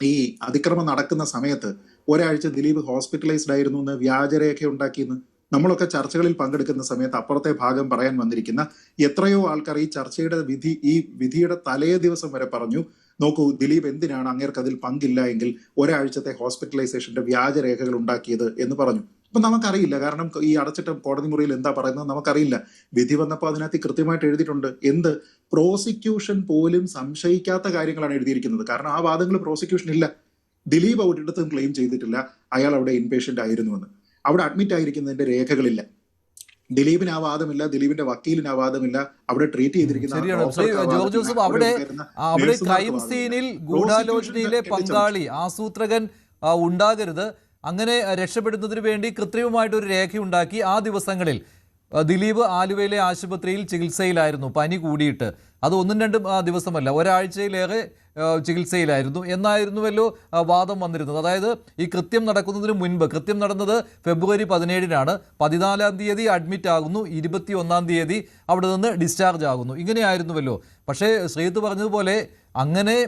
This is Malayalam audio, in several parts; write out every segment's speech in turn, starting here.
ഈ അതിക്രമം നടക്കുന്ന സമയത്ത് ഒരാഴ്ച ദിലീപ് ഹോസ്പിറ്റലൈസ്ഡ് ആയിരുന്നു എന്ന് വ്യാജരേഖ ഉണ്ടാക്കിയെന്ന് നമ്മളൊക്കെ ചർച്ചകളിൽ പങ്കെടുക്കുന്ന സമയത്ത് അപ്പുറത്തെ ഭാഗം പറയാൻ വന്നിരിക്കുന്ന എത്രയോ ആൾക്കാർ ഈ ചർച്ചയുടെ വിധി ഈ വിധിയുടെ തലേ ദിവസം വരെ പറഞ്ഞു നോക്കൂ ദിലീപ് എന്തിനാണ് അങ്ങേർക്ക് അതിൽ പങ്കില്ല എങ്കിൽ ഒരാഴ്ചത്തെ ഹോസ്പിറ്റലൈസേഷന്റെ വ്യാജരേഖകൾ ഉണ്ടാക്കിയത് എന്ന് പറഞ്ഞു. അപ്പൊ നമുക്കറിയില്ല. കാരണം ഈ അടച്ചിട്ട കോടതി മുറിയിൽ എന്താ പറയുന്നത് നമുക്കറിയില്ല. വിധി വന്നപ്പോൾ അതിനകത്ത് കൃത്യമായിട്ട് എഴുതിയിട്ടുണ്ട്. എന്ത്? പ്രോസിക്യൂഷൻ പോലും സംശയിക്കാത്ത കാര്യങ്ങളാണ് എഴുതിയിരിക്കുന്നത്. കാരണം ആ വാദങ്ങൾ പ്രോസിക്യൂഷൻ ഇല്ല. ദിലീപ് ഒരിടത്തും ക്ലെയിം ചെയ്തിട്ടില്ല. അയാൾ അവിടെ ഇൻപേഷ്യന്റ് ആയിരുന്നുവെന്ന്. അവിടെ അഡ്മിറ്റ് ആയിരിക്കുന്നതിന്റെ രേഖകളില്ല. ദിലീപിന് ആ വാദമില്ല. ദിലീപിന്റെ വക്കീലിന് ആ വാദമില്ല. അവിടെ ട്രീറ്റ് ചെയ്തിരിക്കുന്ന അവിടെ അവിടെ ക്രൈം സീനിൽ ഗൂഢാലോചനയിലെ. പങ്കാളി ആസൂത്രകൻ ഉണ്ടാകരുത്. അങ്ങനെ രക്ഷപ്പെടുന്നതിന് വേണ്ടി കൃത്രിമമായിട്ടൊരു രേഖയുണ്ടാക്കി ആ ദിവസങ്ങളിൽ ദിലീപ് ആലുവയിലെ ആശുപത്രിയിൽ ചികിത്സയിലായിരുന്നു. പനി കൂടിയിട്ട്. അത് ഒന്നും രണ്ടും ദിവസമല്ല. ഒരാഴ്ചയിലേറെ ചികിത്സയിലായിരുന്നു. എന്നായിരുന്നുവല്ലോ വാദം വന്നിരുന്നത്. അതായത് ഈ കൃത്യം നടക്കുന്നതിന് മുൻപ് കൃത്യം നടന്നത് ഫെബ്രുവരി പതിനേഴിനാണ്. പതിനാലാം തീയതി അഡ്മിറ്റ് ആകുന്നു ഇരുപത്തി ഒന്നാം തീയതി അവിടെ നിന്ന് ഡിസ്ചാർജ് ആകുന്നു. ഇങ്ങനെയായിരുന്നുവല്ലോ. പക്ഷേ ശ്രീത്ത് പറഞ്ഞതുപോലെ അങ്ങനെ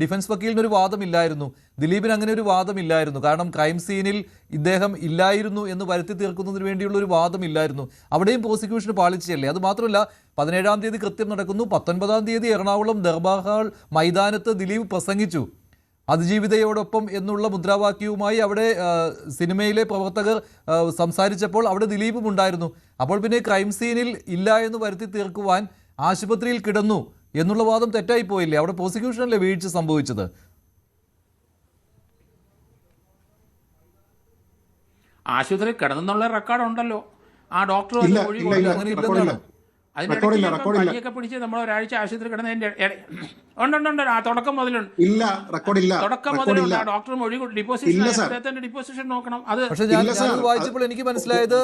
ഡിഫൻസ് വക്കീലിനൊരു വാദമില്ലായിരുന്നു. ദിലീപിന് അങ്ങനെ ഒരു വാദമില്ലായിരുന്നു. കാരണം ക്രൈം സീനിൽ ഇദ്ദേഹം ഇല്ലായിരുന്നു എന്ന് വരുത്തി തീർക്കുന്നതിന് വേണ്ടിയുള്ള ഒരു വാദമില്ലായിരുന്നു. അവിടെയും പ്രോസിക്യൂഷന് പാലിച്ചല്ലേ അത് മാത്രമല്ല പതിനേഴാം തീയതി കൃത്യം നടക്കുന്നു പത്തൊൻപതാം തീയതി എറണാകുളം ദർബാർ ഹാൾ മൈതാനത്ത് ദിലീപ് പ്രസംഗിച്ചു. അതിജീവിതയോടൊപ്പം എന്നുള്ള മുദ്രാവാക്യവുമായി അവിടെ സിനിമയിലെ പ്രവർത്തകർ സംസാരിച്ചപ്പോൾ അവിടെ ദിലീപും ഉണ്ടായിരുന്നു. അപ്പോൾ പിന്നെ ക്രൈം സീനിൽ ഇല്ല എന്ന് വരുത്തി തീർക്കുവാൻ ആശുപത്രിയിൽ കിടന്നു എന്നുള്ള വാദം തെറ്റായി പോയില്ലേ? അവിടെ പ്രോസിക്യൂഷനല്ലേ വീഴ്ച സംഭവിച്ചത്? ആശുപത്രി കിടന്നുള്ള റെക്കോർഡ് ഉണ്ടല്ലോ ആ ഡോക്ടർ റെക്കോർഡില്ല. റെക്കോർഡില്ല, പനിയൊക്കെ പിടിച്ച് നമ്മൾ ഒരാഴ്ച ആശുപത്രി കിടന്നതിന്റെ ഉണ്ടുണ്ടുണ്ട് ഉണ്ട് ഉണ്ട് ഉണ്ട്. ആ തുടക്കം മുതലുണ്ട്. ഇല്ല റെക്കോർഡില്ല തുടക്കം മുതലുണ്ട്. ആ ഡോക്ടർ മൊഴി ഡിപ്പോസിഷൻ. ഡിപ്പോസിഷൻ നോക്കണം. അത് പക്ഷെ ഞാൻ വായിച്ചപ്പോൾ എനിക്ക് മനസ്സിലായത്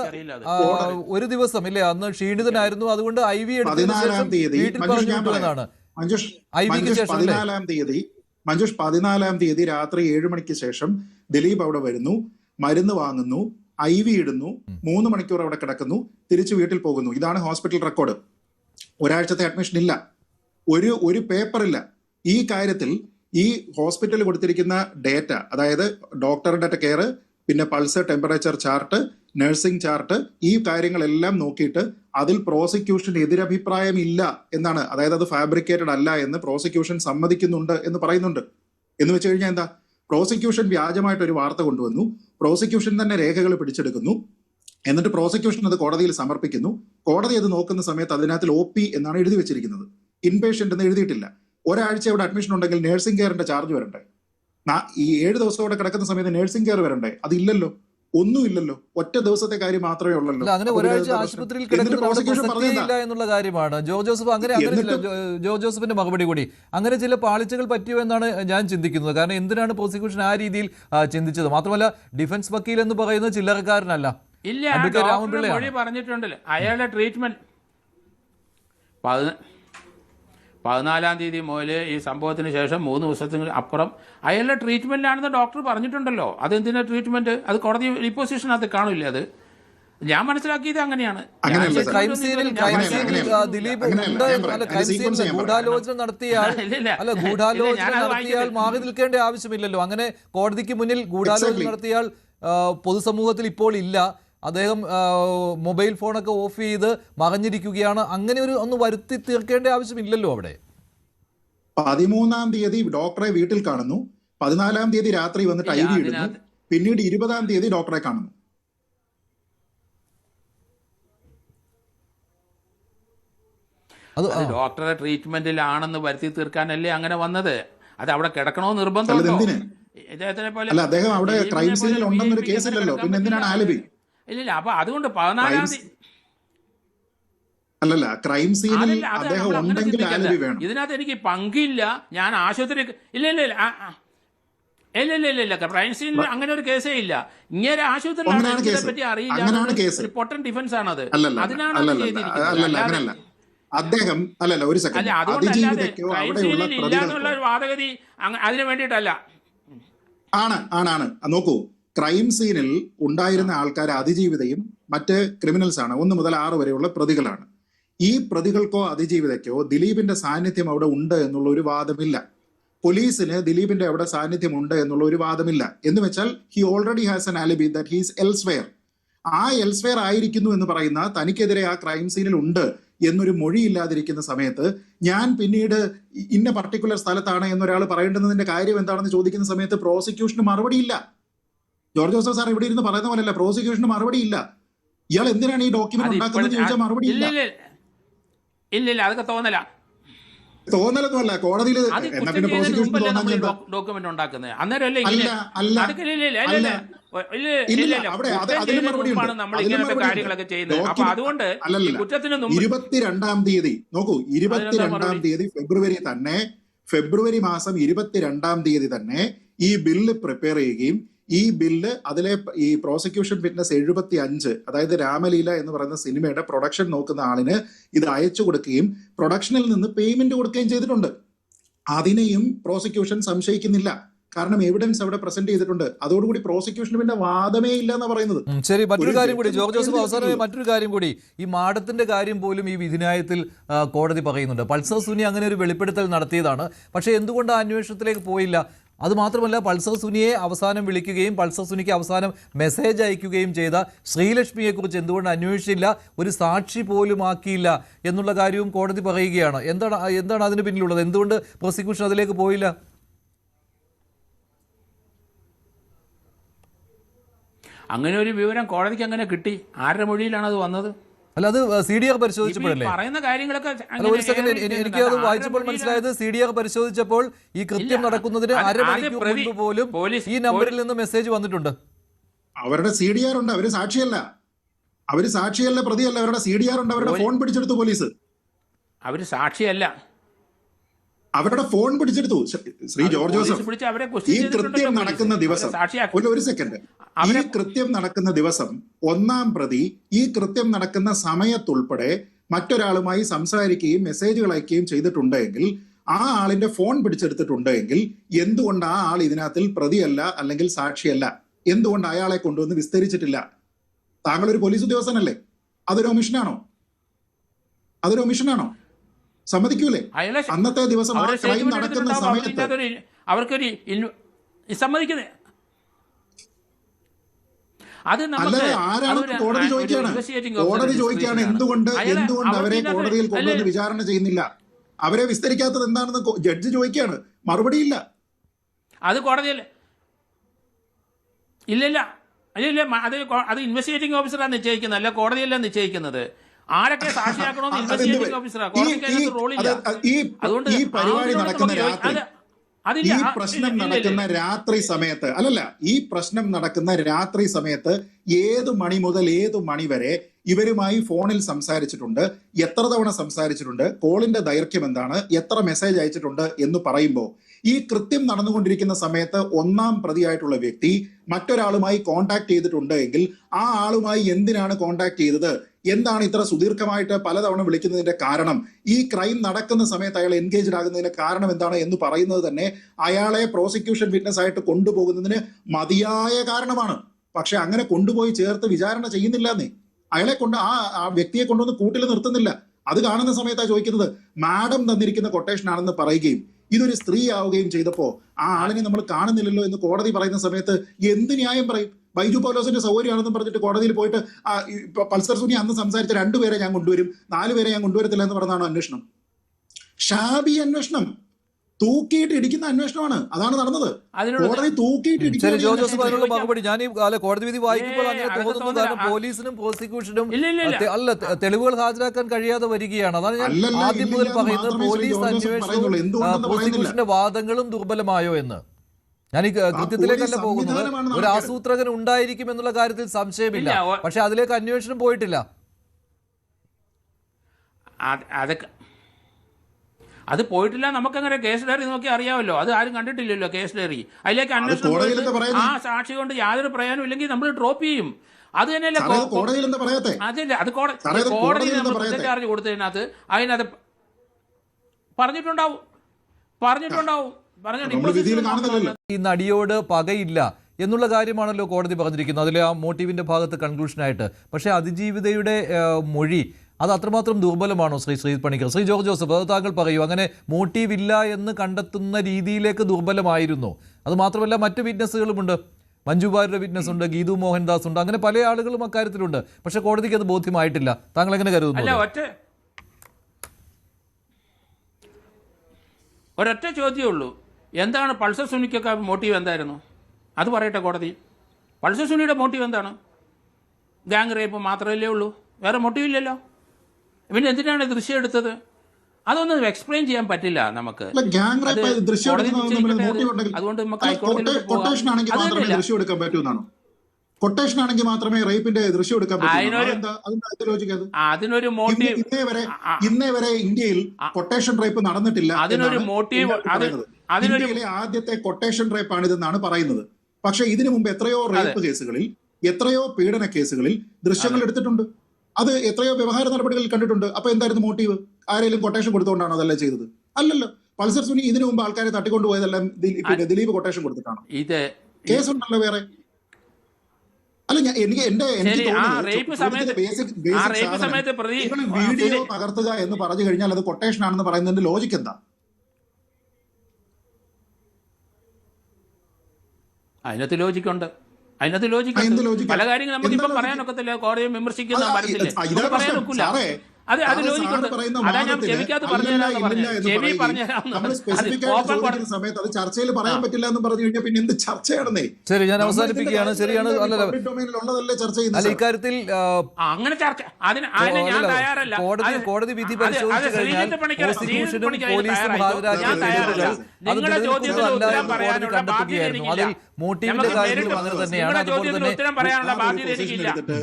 ഒരു ദിവസം ഇല്ലേ അന്ന് ക്ഷീണിതനായിരുന്നു. അതുകൊണ്ട് ഐ വി വീട്ടിൽ മഞ്ജുഷ് പറഞ്ഞു മഞ്ജുഷ് ഐ വിക്ക് ശേഷം പതിനാലാം തീയതി മഞ്ജുഷ് പതിനാലാം തീയതി രാത്രി ഏഴ് മണിക്ക് ശേഷം ദിലീപ് അവിടെ വരുന്നു. മരുന്ന് വാങ്ങുന്നു. ഐ വി ഇടുന്നു മൂന്ന് മണിക്കൂർ അവിടെ കിടക്കുന്നു തിരിച്ച് വീട്ടിൽ പോകുന്നു. ഇതാണ് ഹോസ്പിറ്റൽ റെക്കോർഡ്. ഒരാഴ്ചത്തെ അഡ്മിഷൻ ഇല്ല. ഒരു ഒരു പേപ്പർ ഇല്ല. ഈ കാര്യത്തിൽ ഈ ഹോസ്പിറ്റലിൽ കൊടുത്തിരിക്കുന്ന ഡേറ്റ അതായത് ഡോക്ടറുടെ കെയർ പിന്നെ pulse temperature chart nursing chart ഈ കാര്യങ്ങളെല്ലാം നോക്കിയിട്ട് അതിൽ പ്രോസിക്യൂഷൻ എതിരഭിപ്രായം ഇല്ല എന്നാണ്. അതായത് അത് ഫാബ്രിക്കേറ്റഡ് അല്ല എന്ന് പ്രോസിക്യൂഷൻ സമ്മതിക്കുന്നുണ്ട് എന്ന് പറയുന്നുണ്ട്. എന്ന് വെച്ച് കഴിഞ്ഞാൽ എന്താ? പ്രോസിക്യൂഷൻ വ്യാജമായിട്ട് ഒരു വാർത്ത കൊണ്ടുവന്നു. പ്രോസിക്യൂഷൻ തന്നെ രേഖകൾ പിടിച്ചെടുക്കുന്നു. എന്നിട്ട് പ്രോസിക്യൂഷൻ അത് കോടതിയിൽ സമർപ്പിക്കുന്നു. കോടതി അത് നോക്കുന്ന സമയത്ത് അതിനകത്ത് ഒ പി എന്നാണ് എഴുതി വെച്ചിരിക്കുന്നത്. ഇൻപേഷ്യന്റ് എന്ന് എഴുതിയിട്ടില്ല. ഒരാഴ്ച ഇവിടെ അഡ്മിഷൻ ഉണ്ടെങ്കിൽ നഴ്സിംഗ് കെയറിന്റെ ചാർജ് വരണ്ടേ? ഈ ഏഴ് ദിവസം ഇവിടെ കിടക്കുന്ന സമയത്ത് നഴ്സിംഗ് കെയർ വരണ്ടേ? അതില്ലല്ലോ. ഒന്നുമില്ലല്ലോ. ഒറ്റ ദിവസത്തെ കാര്യം മാത്രമേ ഉള്ളല്ലോ. അങ്ങനെ ഒരാഴ്ച ആശുപത്രിയിൽ കിടക്കുന്ന എന്നുള്ള കാര്യമാണ്. ജോ ജോസഫ് അങ്ങനെ അങ്ങനെ. ജോ- ജോസഫിന്റെ മറുപടി കൂടി. അങ്ങനെ ചില പാളിച്ചകൾ പറ്റിയോ എന്നാണ് ഞാൻ ചിന്തിക്കുന്നത്. കാരണം എന്തിനാണ് പ്രോസിക്യൂഷൻ ആ രീതിയിൽ ചിന്തിച്ചത്? മാത്രമല്ല ഡിഫൻസ് വക്കീൽ എന്ന് പറയുന്ന ചില്ലറക്കാരനല്ല. ഇല്ല. മൊഴി പറഞ്ഞിട്ടുണ്ടല്ലോ അയാളുടെ ട്രീറ്റ്മെന്റ്. പതിനാലാം തീയതി മുതൽ ഈ സംഭവത്തിന് ശേഷം മൂന്ന് ദിവസത്തിന് അപ്പുറം അയാളുടെ ട്രീറ്റ്മെന്റിലാണെന്ന് ഡോക്ടർ പറഞ്ഞിട്ടുണ്ടല്ലോ. അതെന്തിനാ ട്രീറ്റ്മെന്റ്? അത് കോടതി ഡിപ്പോസിഷനകത്ത് കാണില്ല അത്? ഞാൻ മനസ്സിലാക്കിയത് അങ്ങനെയാണ്. മാറി നിൽക്കേണ്ട ആവശ്യമില്ലല്ലോ. അങ്ങനെ കോടതിക്ക് മുന്നിൽ ഗൂഢാലോചന നടത്തിയാൽ പൊതുസമൂഹത്തിൽ ഇപ്പോൾ ഇല്ല. അദ്ദേഹം മൊബൈൽ ഫോണൊക്കെ ഓഫ് ചെയ്ത് മറഞ്ഞിരിക്കുകയാണ്. അങ്ങനെ ഒരു ഒന്ന് വരുത്തി തീർക്കേണ്ട ആവശ്യമില്ലല്ലോ അവിടെ. പതിമൂന്നാം തീയതി ഡോക്ടറെ വീട്ടിൽ കാണുന്നു. പതിനാലാം തീയതി രാത്രി വന്നിട്ട് ഐ വി ഇടുന്നു. പിന്നീട് ഇരുപതാം തീയതി ഡോക്ടറെ കാണുന്നു. അത് ഡോക്ടറെ ട്രീറ്റ്മെന്റിലാണെന്ന് വരുത്തി തീർക്കാനല്ലേ അങ്ങനെ വന്നത്? അത് അവിടെ കിടക്കണോ നിർബന്ധം എന്തിന് പോലെ അല്ല അദ്ദേഹം അവിടെ ക്രൈം സീനിൽ ഉണ്ടെന്നൊരു കേസില്ലല്ലോ. പിന്നെ എന്തിനാണ്. ആലിബി ഇല്ലില്ല അപ്പൊ അതുകൊണ്ട് പതിനാലാം തീയതി അല്ലല്ല ക്രൈം സീനിൽ അദ്ദേഹം ഉണ്ടെങ്കിൽ വേണം. ഇതിനകത്ത് എനിക്ക് പങ്കില്ല. ഞാൻ ആശുപത്രി ഇല്ല ഇല്ല ഇല്ല. ഇല്ല ഇല്ല ഇല്ല. ഇല്ല ക്രൈം സീനിൽ അങ്ങനെ ഒരു കേസേ ഇല്ല. ഇങ്ങനെ ആശുപത്രിയിലാണ് ഇതിനെ പറ്റി അറിയില്ല. പൊട്ടൻ ഡിഫൻസ് ആണത്. അത് അതിനാണ് ചെയ്തിരിക്കുന്നത്. അദ്ദേഹം അല്ലല്ല ഒരു സെക്കൻഡ് അതിജീവിതയ്ക്കോ വാദഗതി അതിനു വേണ്ടിയിട്ടല്ല. ആണ് ആണ് നോക്കൂ. ക്രൈം സീനിൽ ഉണ്ടായിരുന്ന ആൾക്കാർ അതിജീവിതയും മറ്റ് ക്രിമിനൽസ് ആണ്. ഒന്ന് മുതൽ ആറ് വരെയുള്ള പ്രതികളാണ്. ഈ പ്രതികൾക്കോ അതിജീവിതയ്ക്കോ ദിലീപിന്റെ സാന്നിധ്യം അവിടെ ഉണ്ട് എന്നുള്ള ഒരു വാദമില്ല. പോലീസിന് ദിലീപിന്റെ അവിടെ സാന്നിധ്യം ഉണ്ട് എന്നുള്ള ഒരു വാദമില്ല. എന്ന് വെച്ചാൽ he already has an alibi that he's elsewhere ആ എൽസ്വെയർ ആയിരിക്കുന്നു എന്ന് പറയുന്ന തനിക്കെതിരെ ആ ക്രൈം സീനിൽ ഉണ്ട് എന്നൊരു മൊഴിയില്ലാതിരിക്കുന്ന സമയത്ത് ഞാൻ പിന്നീട് ഇന്ന പർട്ടിക്കുലർ സ്ഥലത്താണ് എന്നൊരാൾ പറയേണ്ടുന്നതിന്റെ കാര്യം എന്താണെന്ന് ചോദിക്കുന്ന സമയത്ത് പ്രോസിക്യൂഷന് മറുപടിയില്ല. ജോർജ് ജോസഫ് സാർ ഇവിടെ ഇരുന്ന് പറയുന്ന പോലെയല്ല പ്രോസിക്യൂഷന് മറുപടി ഇല്ല ഇയാൾ എന്തിനാണ് ഈ ഡോക്യുമെന്റ് ഉണ്ടാക്കുന്നത് ചോദിച്ചാൽ മറുപടി ഇല്ല ഇല്ല അതൊക്കെ തോന്നല തോന്നലൊന്നുമല്ല കോടതിയിൽ പ്രോസിക്യൂഷൻ ഡോക്യുമെന്റ് ഉണ്ടാക്കുന്നത് അന്നേരമല്ലേ. നമ്മൾ ഇങ്ങനത്തെ കാര്യങ്ങളൊക്കെ ചെയ്യുന്നത് അപ്പൊ അതുകൊണ്ട് കുറ്റത്തിന് ഇരുപത്തിരണ്ടാം തീയതി നോക്കൂ ഇരുപത്തിരണ്ടാം? തീയതി ഫെബ്രുവരി തന്നെ ഫെബ്രുവരി മാസം ഇരുപത്തിരണ്ടാം തീയതി തന്നെ ഈ ബില്ല് പ്രിപ്പയർ ചെയ്യുകയും ഈ ബില്ല് അതിലെ ഈ പ്രോസിക്യൂഷൻ ഫിറ്റ്നസ് എഴുപത്തി അഞ്ച് അതായത് രാമലീല എന്ന് പറയുന്ന സിനിമയുടെ പ്രൊഡക്ഷൻ നോക്കുന്ന ആളിന് ഇത് അയച്ചു കൊടുക്കുകയും പ്രൊഡക്ഷനിൽ നിന്ന് പേയ്മെന്റ് കൊടുക്കുകയും ചെയ്തിട്ടുണ്ട്. അതിനെയും പ്രോസിക്യൂഷൻ സംശയിക്കുന്നില്ല. കാരണം എവിഡൻസ് അവിടെ പ്രസന്റ് ചെയ്തിട്ടുണ്ട്. അതോടുകൂടി പ്രോസിക്യൂഷന് പിന്നെ വാദമേ ഇല്ല എന്ന് പറയുന്നത്. ശരി മറ്റൊരു കാര്യം കൂടി ജോർജ് ജോസഫ് അവസാനമായി മറ്റൊരു കാര്യം കൂടി. ഈ മാഡത്തിന്റെ കാര്യം പോലും ഈ വിധിന്യായത്തിൽ കോടതി പറയുന്നുണ്ട്. പൾസർ സുനി അങ്ങനെ ഒരു വെളിപ്പെടുത്തൽ നടത്തിയതാണ്. പക്ഷേ എന്തുകൊണ്ട് ആ അന്വേഷണത്തിലേക്ക് പോയില്ല? അത് മാത്രമല്ല പൾസർ സുനിയെ അവസാനം വിളിക്കുകയും പൾസർ സുനിക്ക് അവസാനം മെസ്സേജ് അയക്കുകയും ചെയ്ത ശ്രീലക്ഷ്മിയെക്കുറിച്ച് എന്തുകൊണ്ട് അന്വേഷിച്ചില്ല ഒരു സാക്ഷി പോലും ആക്കിയില്ല എന്നുള്ള കാര്യവും കോടതി പറയുകയാണ്. എന്താണ് എന്താണ് അതിന് പിന്നിലുള്ളത്? എന്തുകൊണ്ട് പ്രോസിക്യൂഷൻ അതിലേക്ക് പോയില്ല? അങ്ങനെ ഒരു വിവരം കോടതിക്ക് അങ്ങനെ കിട്ടി. ആരുടെ മൊഴിയിലാണ് അത് വന്നത്? അല്ല അത് സി ഡി ആർ പരിശോധിച്ചപ്പോഴല്ലേ? പറയുന്ന കാര്യങ്ങളൊക്കെ ഒരു സെക്കൻഡ് എനിക്ക് അത് വായിച്ചപ്പോൾ മനസ്സിലായത് സി ഡി ആർ പരിശോധിച്ചപ്പോൾ ഈ കൃത്യം നടക്കുന്നതിന് അര അരമണിക്കൂർ മുമ്പ് മുൻപ് പോലും ഈ നമ്പറിൽ നിന്ന് മെസ്സേജ് വന്നിട്ടുണ്ട്. അവരുടെ സി ഡി ആർ ഉണ്ട് അവർ സാക്ഷിയല്ല. അവർ സാക്ഷിയല്ല പ്രതിയല്ല അവരുടെ സി ഡി ആർ ഉണ്ട് അവരുടെ ഫോൺ പിടിച്ചെടുത്തു പോലീസ്. അവർ സാക്ഷിയല്ല. അവരുടെ ഫോൺ പിടിച്ചെടുത്തു. ശ്രീ- ശ്രീ ജോർജ് ജോസഫ് അവരെ ഈ കൃത്യം. നടക്കുന്ന ദിവസം. ഒരു സെക്കൻഡ് ഈ കൃത്യം നടക്കുന്ന ദിവസം ഒന്നാം പ്രതി ഈ കൃത്യം നടക്കുന്ന സമയത്തുൾപ്പെടെ മറ്റൊരാളുമായി സംസാരിക്കുകയും മെസ്സേജുകൾ അയക്കുകയും ചെയ്തിട്ടുണ്ടെങ്കിൽ ആ ആളിന്റെ ഫോൺ പിടിച്ചെടുത്തിട്ടുണ്ടെങ്കിൽ എന്തുകൊണ്ട് ആ ആൾ ഇതിനകത്തിൽ പ്രതിയല്ല അല്ലെങ്കിൽ സാക്ഷിയല്ല? എന്തുകൊണ്ട് അയാളെ കൊണ്ടുവന്ന് വിസ്തരിച്ചിട്ടില്ല? താങ്കൾ ഒരു പോലീസ് ഉദ്യോഗസ്ഥനല്ലേ? അതൊരു ഒമിഷനാണോ അതൊരു ഒമിഷനാണോ സമ്മതിക്കൂലേ? അന്നത്തെ ദിവസം നടക്കുന്ന സമയത്ത് അവർക്കൊരു സമ്മതിക്കുന്നത് അത് കോടതി ചോദിക്കുകയാണ് എന്തുകൊണ്ട് എന്തുകൊണ്ട് അവരെ കോടതിയിൽ കൊണ്ടുവന്ന് വിചാരണ ചെയ്യുന്നില്ല? അവരെ വിസ്തരിക്കാത്തത് എന്താണെന്ന് ജഡ്ജ് ചോദിക്കുകയാണ് മറുപടിയില്ല. അത് കോടതിയിൽ ഇല്ലില്ല. ഇല്ലില്ല. അത് അത് ഇൻവെസ്റ്റിഗേറ്റിംഗ് ഓഫീസറാണ് നിശ്ചയിക്കുന്നത്. അല്ല കോടതിയല്ല നിശ്ചയിക്കുന്നത്. ആരൊക്കെ സാക്ഷിയാക്കണമെന്ന് ഇൻവെസ്റ്റിഗേറ്റിംഗ് ഓഫീസറാണ് കോടതിക്ക് റോളില്ല അതുകൊണ്ട് ഈ പരിപാടി നടക്കുന്ന ഈ പ്രശ്നം നടക്കുന്ന രാത്രി സമയത്ത് അല്ലല്ല ഈ പ്രശ്നം നടക്കുന്ന രാത്രി സമയത്ത് ഏത് മണി മുതൽ ഏത് മണി വരെ ഇവരുമായി ഫോണിൽ സംസാരിച്ചിട്ടുണ്ട്. എത്ര തവണ സംസാരിച്ചിട്ടുണ്ട്? കോളിന്റെ ദൈർഘ്യം എന്താണ്? എത്ര മെസ്സേജ് അയച്ചിട്ടുണ്ട് എന്ന് പറയുമ്പോൾ ഈ കൃത്യം നടന്നുകൊണ്ടിരിക്കുന്ന സമയത്ത് ഒന്നാം പ്രതിയായിട്ടുള്ള വ്യക്തി മറ്റൊരാളുമായി കോണ്ടാക്ട് ചെയ്തിട്ടുണ്ട് എങ്കിൽ ആ ആളുമായി എന്തിനാണ് കോണ്ടാക്ട് ചെയ്തത്? എന്താണ് ഇത്ര സുദീർഘമായിട്ട് പലതവണ വിളിക്കുന്നതിന്റെ കാരണം? ഈ ക്രൈം നടക്കുന്ന സമയത്ത് അയാൾ എൻഗേജ്ഡ് ആകുന്നതിന്റെ കാരണം എന്താണ് എന്ന് പറയുന്നത് തന്നെ അയാളെ പ്രോസിക്യൂഷൻ വിറ്റ്നസ് ആയിട്ട് കൊണ്ടുപോകുന്നതിന് മതിയായ കാരണമാണ്. പക്ഷെ അങ്ങനെ കൊണ്ടുപോയി ചേർത്ത് വിചാരണ ചെയ്യുന്നില്ലെന്നേ അയാളെ കൊണ്ട് ആ ആ വ്യക്തിയെ കൊണ്ടുവന്ന് കൂട്ടിൽ നിർത്തുന്നില്ല. അത് കാണുന്ന സമയത്താണ് ചോദിക്കുന്നത് മാഡം തന്നിരിക്കുന്ന കൊട്ടേഷൻ ആണെന്ന് പറയുകയും ഇതൊരു സ്ത്രീ ആവുകയും ചെയ്തപ്പോ ആ ആളിനെ നമ്മൾ കാണുന്നില്ലല്ലോ എന്ന് കോടതി പറയുന്ന സമയത്ത് എന്ത് ന്യായം പറയും? ബൈജു പൗലോസിന്റെ സൗകര്യമാണെന്ന് പറഞ്ഞിട്ട് കോടതിയിൽ പോയിട്ട് പൾസർ സുനി അന്ന് സംസാരിച്ച രണ്ടുപേരെ ഞാൻ കൊണ്ടുവരും നാലുപേരെ ഞാൻ കൊണ്ടുവരത്തില്ല എന്ന് പറഞ്ഞാണ് അന്വേഷണം. ഷാബി അന്വേഷണം. തൂക്കിയിട്ട് ഇടിക്കുന്ന അന്വേഷണമാണ്. അതാണ് നടന്നത്. കോടതി തൂക്കിയിട്ട്. മറുപടി. ഞാൻ കോടതി വിധി വായിക്കുമ്പോൾ അങ്ങനെ തോന്നുന്നു കാരണം പോലീസിനും പ്രോസിക്യൂഷനും ഇല്ല, ഇല്ല, ഇല്ല. അല്ല തെളിവുകൾ ഹാജരാക്കാൻ കഴിയാതെ വരികയാണ്. അതാണ് ഞാൻ ആദ്യം മുതൽ പറയുന്നത്. പോലീസ് അന്വേഷണവും. പ്രോസിക്യൂഷന്റെ വാദങ്ങളും ദുർബലമായോ എന്ന്. ഞാൻ ഈ കൃത്യത്തിലേക്കല്ല പോകുന്നത്. ഒരു ആസൂത്രകൻ ഉണ്ടായിരിക്കും എന്നുള്ള കാര്യത്തിൽ സംശയമില്ല. പക്ഷെ അതിലേക്ക് അന്വേഷണം പോയിട്ടില്ല. അത് അതൊക്കെ അത് പോയിട്ടില്ല നമുക്കങ്ങനെ കേസ് ഡയറി നോക്കി അറിയാമല്ലോ. അത് ആരും കണ്ടിട്ടില്ലല്ലോ കേസ് ഡയറി. അതിലേക്ക് അന്വേഷണം. ആ സാക്ഷി കൊണ്ട് യാതൊരു പ്രയോജനം ഇല്ലെങ്കിൽ നമ്മൾ ഡ്രോപ്പ് ചെയ്യും. അത് തന്നെയല്ലേ അതല്ല അത് കോ- എന്താ പറയാത്തെ? അതില്ല അത് കോടതി? ചാർജ് കൊടുത്തതിനകത്ത് അതിനകത്ത് പറഞ്ഞിട്ടുണ്ടാവും. പറഞ്ഞിട്ടുണ്ടാവും. പറഞ്ഞിട്ടുണ്ട് ഈ നടിയോട് പകയില്ല എന്നുള്ള കാര്യമാണല്ലോ കോടതി പറഞ്ഞിരിക്കുന്നത്. അതിലെ ആ മോട്ടീവിന്റെ ഭാഗത്ത് കൺക്ലൂഷനായിട്ട് പക്ഷേ അതിജീവിതയുടെ മൊഴി അത് അത്രമാത്രം ദുർബലമാണോ ശ്രീ ശ്രീ പണിക്കർ? ശ്രീ ജോർജ് ജോസഫ് അത് താങ്കൾ പറയൂ അങ്ങനെ മോട്ടീവില്ല എന്ന് കണ്ടെത്തുന്ന രീതിയിലേക്ക് ദുർബലമായിരുന്നു. അത് മാത്രമല്ല മറ്റു വിറ്റ്നസ്സുകളുമുണ്ട്. മഞ്ജു വാര്യരുടെ വിറ്റ്നസ് ഉണ്ട് ഗീതു മോഹൻദാസ് ഉണ്ട് അങ്ങനെ പല ആളുകളും അക്കാര്യത്തിലുണ്ട്. പക്ഷെ കോടതിക്ക് അത് ബോധ്യമായിട്ടില്ല. താങ്കൾ എങ്ങനെ കരുതുന്നു ഒരൊറ്റ ചോദ്യമേ ഉള്ളൂ. എന്താണ് പൾസർ സുനിക്കൊക്കെ മോട്ടീവ് എന്തായിരുന്നു? അത് പറയട്ടെ കോടതി. പൾസർ സുനിയുടെ മോട്ടീവ് എന്താണ്? ഗാങ് റേപ്പ് മാത്രമല്ലേ ഉള്ളൂ. വേറെ മോട്ടീവ് ഇല്ലല്ലോ. പിന്നെ എന്തിനാണ് ദൃശ്യം എടുത്തത്? അതൊന്നും എക്സ്പ്ലെയിൻ ചെയ്യാൻ പറ്റില്ല നമുക്ക്. അതുകൊണ്ട് നമുക്ക് അല്ല, കൊട്ടേഷൻ ആണെങ്കിൽ മാത്രമേ റേപ്പിന്റെ ദൃശ്യം എടുക്കാൻ പറ്റൂ. അതിനൊരു- മോട്ടീവ് ഇന്നേ വരെ ഇന്നേ വരെ ഇന്ത്യയിൽ കൊട്ടേഷൻ റേപ്പ് നടന്നിട്ടില്ല അതിനൊരു മോട്ടീവ് ഇന്ത്യയിലെ ആദ്യത്തെ കൊട്ടേഷൻ റേപ്പ് ആണിതെന്നാണ് പറയുന്നത്. പക്ഷെ ഇതിനു മുമ്പ് എത്രയോ റേപ്പ് കേസുകളിൽ എത്രയോ പീഡന കേസുകളിൽ ദൃശ്യങ്ങൾ എടുത്തിട്ടുണ്ട്. അത് എത്രയോ വ്യവഹാര നടപടികളിൽ കണ്ടിട്ടുണ്ട്. അപ്പൊ എന്തായിരുന്നു മോട്ടീവ് ആരെങ്കിലും കൊട്ടേഷൻ കൊടുത്തുകൊണ്ടാണോ അതല്ല ചെയ്തത്? അല്ലല്ലോ. പൾസർ സുനി ഇതിനു മുമ്പ് ആൾക്കാരെ തട്ടിക്കൊണ്ടുപോയതെല്ലാം പിന്നെ ദിലീപ് കൊട്ടേഷൻ കൊടുത്തിട്ടാണോ? ഇത് കേസുണ്ടല്ലോ വേറെ. അല്ല ഞാൻ എനിക്ക് എന്റെ വീഡിയോ പകർത്തുക എന്ന് പറഞ്ഞു കഴിഞ്ഞാൽ അത് കൊട്ടേഷൻ ആണെന്ന് പറയുന്നതിന്റെ ലോജിക് എന്താ? അതിനകത്ത് ലോജിക്കുണ്ട് അതിനകത്ത് logic? പല കാര്യങ്ങൾ നമുക്ക് ഇപ്പം? പറയാനൊക്കത്തില്ല. കോടതിയെ വിമർശിക്കുന്ന പറയാൻ ഒക്കില്ല അതെ അത് അത് ലോജിക്കുണ്ട് അതാ ഞാൻ ചെവിക്കകത്ത് അല്ലല്ല, പറഞ്ഞു തരാമെന്ന് പറഞ്ഞു എന്ന് ചെവി അത് സമയത്ത് ചർച്ചയിൽ പറയാൻ പറ്റില്ല എന്ന് പറഞ്ഞു കഴിഞ്ഞാൽ പിന്നെ എന്ത് ചർച്ചയാണെന്നേ? ശരി ഞാൻ അവസാനിപ്പിക്കുകയാണ്. ശരിയാണ്. ചർച്ച ചെയ്യുന്നത് ഇക്കാര്യത്തിൽ അങ്ങനെ ചർച്ച. അതിന് അതിന് ഞാൻ തയ്യാറല്ല. കോടതി കോടതി വിധി പരിശോധിച്ചു കഴിഞ്ഞാൽ പോലീസും ഹാജരാക്കിയ ഞാൻ തയ്യാറല്ല. നിങ്ങളുടെ ചോദ്യത്തിന് ഉത്തരം പറയാനുള്ള ബാധ്യത കണ്ടെത്തുകയായിരുന്നു. അതിൽ എനിക്കില്ല മോട്ടീവിന്റെ അങ്ങനെ തന്നെയാണ്. അതുപോലെ തന്നെ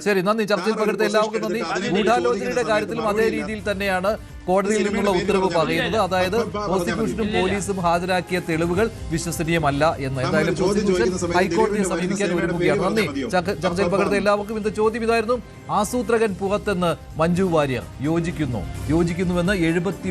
ശരി നന്ദി. ചർച്ചയിൽ പങ്കെടുത്ത എല്ലാവർക്കും നന്ദി. ഗൂഢാലോചനയുടെ കാര്യത്തിലും അതേ രീതിയിൽ തന്നെയാണ് കോടതിയിൽ നിന്നുള്ള ഉത്തരവ് പറയുന്നത്. അതായത് പ്രോസിക്യൂഷനും പോലീസും ഹാജരാക്കിയ തെളിവുകൾ വിശ്വസനീയമല്ല എന്ന് എന്തായാലും പ്രോസിക്യൂഷൻ ഹൈക്കോടതിയെ സമീപിക്കാൻ ഒരുങ്ങുകയാണ് നന്ദി. ചർച്ചയിൽ പങ്കെടുത്ത എല്ലാവർക്കും ഇന്ന് ചോദ്യം ഇതായിരുന്നു. ആസൂത്രകൻ പുറത്തെന്ന് മഞ്ജു വാര്യർ യോജിക്കുന്നു. യോജിക്കുന്നുവെന്ന് എഴുപത്തി